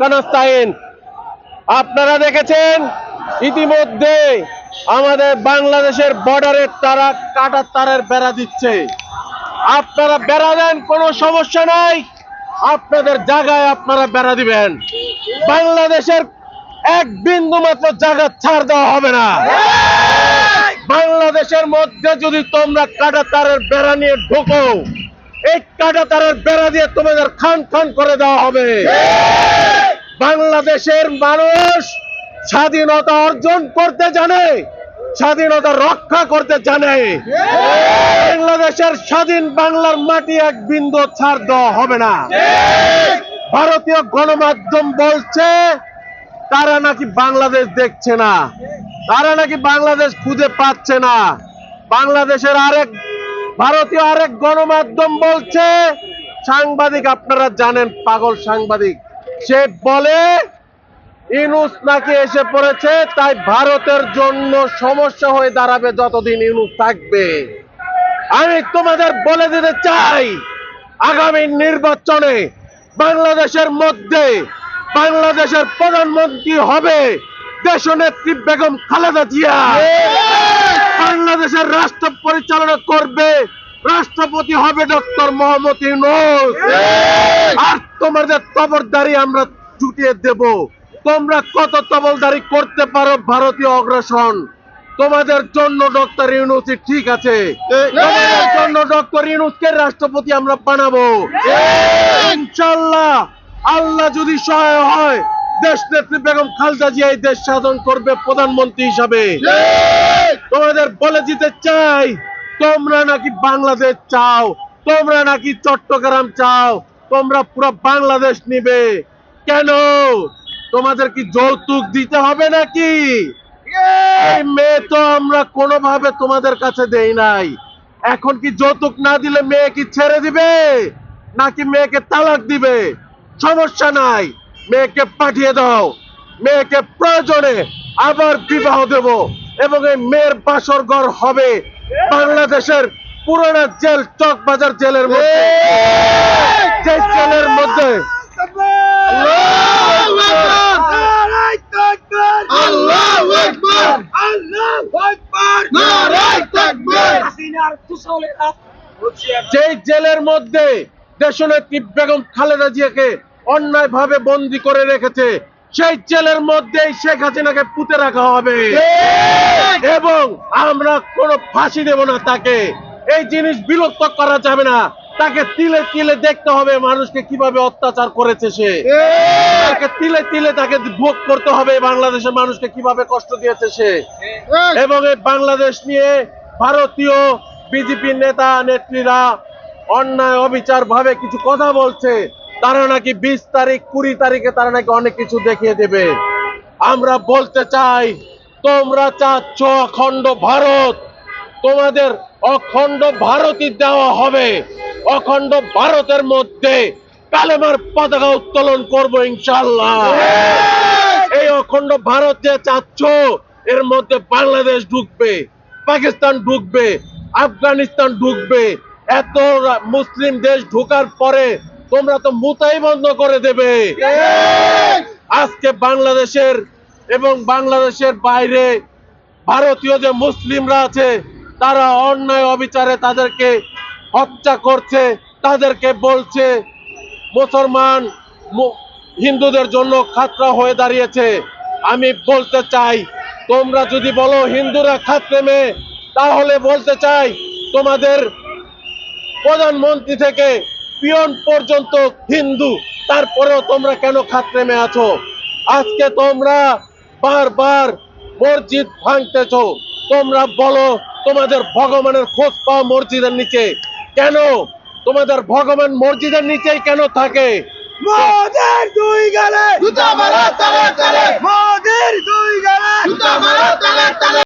কানাস্তাইন। আপনারা দেখেছেন? ইতিমধ্যে আমাদের বাংলাদেশের বর্ডারের তারা কাটার তারের বেড়া দিচ্ছে। আপনারা বেড়া দেন, কোনো সমস্যা নাই। আপনাদের জায়গায় আপনারা বেড়া দিবেন। বাংলাদেশের এক বিন্দু মাত্র জায়গা ছাড় দেওয়া হবে না। বাংলাদেশের মধ্যে যদি তোমরা কাটা তারের বেড়া নিয়ে ঢোকো এই কাটা তারের বেড়া দিয়ে তোমাদের খান খান করে দেওয়া হবে। বাংলাদেশের মানুষ স্বাধীনতা অর্জন করতে জানে, স্বাধীনতা রক্ষা করতে জানে। বাংলাদেশের স্বাধীন বাংলার মাটি এক বিন্দু ছাড় দেওয়া হবে না। ভারতীয় গণমাধ্যম বলছে, তারা নাকি বাংলাদেশ দেখছে না। তারা নাকি বাংলাদেশ খুঁজে পাচ্ছে না। বাংলাদেশের আরেক ভারতীয় আরেক গণমাধ্যম বলছে, সাংবাদিক আপনারা জানেন, পাগল সাংবাদিক। সে বলে ইনুস নাকি এসে পড়েছে, তাই ভারতের জন্য সমস্যা হয়ে দাঁড়াবে যতদিন ইনুস থাকবে। আমি তোমাদের বলে দিতে চাই, আগামী নির্বাচনে বাংলাদেশের মধ্যে বাংলাদেশের প্রধানমন্ত্রী হবে, দেশনেত্রী বেগম খালেদা জিয়া। বাংলাদেশের রাষ্ট্র পরিচালনা করবে রাষ্ট্রপতি হবে ডক্টর মোহাম্মদ ইউনুস। আর তোমাদের তবরদারি আমরা জুটিয়ে দেব তোমরা কত তবলদারি করতে পারো ভারতীয় অগ্রসন? তোমাদের জন্য ডক্টর ইউনুসই ঠিক আছে তোমাদের জন্য ডক্টর ইউনুসকে রাষ্ট্রপতি আমরা বানাবো। ইনশাল্লাহ আল্লাহ যদি সহায় হয় দেশ নেত্রী বেগম খালদা জিয়া এই দেশ সাধন করবে প্রধানমন্ত্রী হিসাবে। বলে দিতে চাই। তোমরা নাকি বাংলাদেশ চাও, তোমরা নাকি চট্টগ্রাম চাও, তোমরা পুরো বাংলাদেশ নিবে। কেন? তোমাদের কি যৌতুক দিতে হবে নাকি? মেয়ে তো আমরা কোনোভাবে তোমাদের কাছে দেই নাই। এখন কি যৌতুক না দিলে মেয়ে কি ছেড়ে দিবে? নাকি মেয়েকে তালাক দিবে? সমস্যা নাই, মেয়েকে পাঠিয়ে দাও। মেয়েকে প্রয়োজনে আবার বিবাহ দেব। এবং এই মেয়ের বাসর ঘর হবে বাংলাদেশের পুরোনো জেল, চকবাজার জেলের মধ্যে। যে জেলের মধ্যে। যেই জেলের মধ্যে দেশনেত্রী বেগম খালেদা জিয়াকে অন্যায় ভাবে বন্দি করে রেখেছে সেই জেলের মধ্যেই শেখ হাসিনাকে পুঁতে রাখা হবে। এবং আমরা কোনো ফাঁসি দেব না তাকে। এই জিনিস বিলুপ্ত করা যাবে না। তাকে তিলে তিলে দেখতে হবে মানুষকে কীভাবে অত্যাচার করেছে সে। তাকে তিলে তিলে তাকে ভোগ করতে হবে বাংলাদেশের মানুষকে কীভাবে কষ্ট দিয়েছে সে। এবং এই বাংলাদেশ নিয়ে ভারতীয় বিজেপি নেতা নেত্রীরা অন্যায় অবিচার ভাবে কিছু কথা বলছে। তারা নাকি বিশ তারিখ কুড়ি তারিখে তারা নাকি অনেক কিছু দেখিয়ে দেবে। আমরা বলতে চাই তোমরা চাচ্ছ অখণ্ড ভারত। তোমাদের অখণ্ড ভারতই দেওয়া হবে। অখণ্ড ভারতের মধ্যে কালেমার পতাকা উত্তোলন করব ইনশাল্লাহ এই অখণ্ড ভারত যে চাচ্ছ এর মধ্যে বাংলাদেশ ঢুকবে পাকিস্তান ঢুকবে আফগানিস্তান ঢুকবে। এত মুসলিম দেশ ঢুকার পরে তোমরা তো মুতাই বন্ধ করে দেবে। আজকে বাংলাদেশের এবং বাংলাদেশের বাইরে ভারতীয় যে মুসলিমরা আছে, তারা অন্যায় অবিচারে তাদেরকে হত্যা করছে, তাদেরকে বলছে, মুসলমান হিন্দুদের জন্য খাতরা হয়ে দাঁড়িয়েছে। আমি বলতে চাই, তোমরা যদি বলো হিন্দুরা খাতরে মেয়ে, তাহলে বলতে চাই, তোমাদের প্রধানমন্ত্রী থেকে পিয়ন পর্যন্ত হিন্দু। তারপরেও তোমরা কেন খাতরে মেয়ে আছো? আজকে তোমরা বারবার মসজিদ ভাঙতেছো। তোমরা বলো তোমাদের ভগবানের খোঁজ পাও মসজিদের নিচে। কেন? তোমাদের ভগবান মসজিদের নিচেই কেন থাকে? মোদের দুই গালে। জুতা মারা তালে তালে। মোদের দুই গালে। জুতা মারা তালে তালে।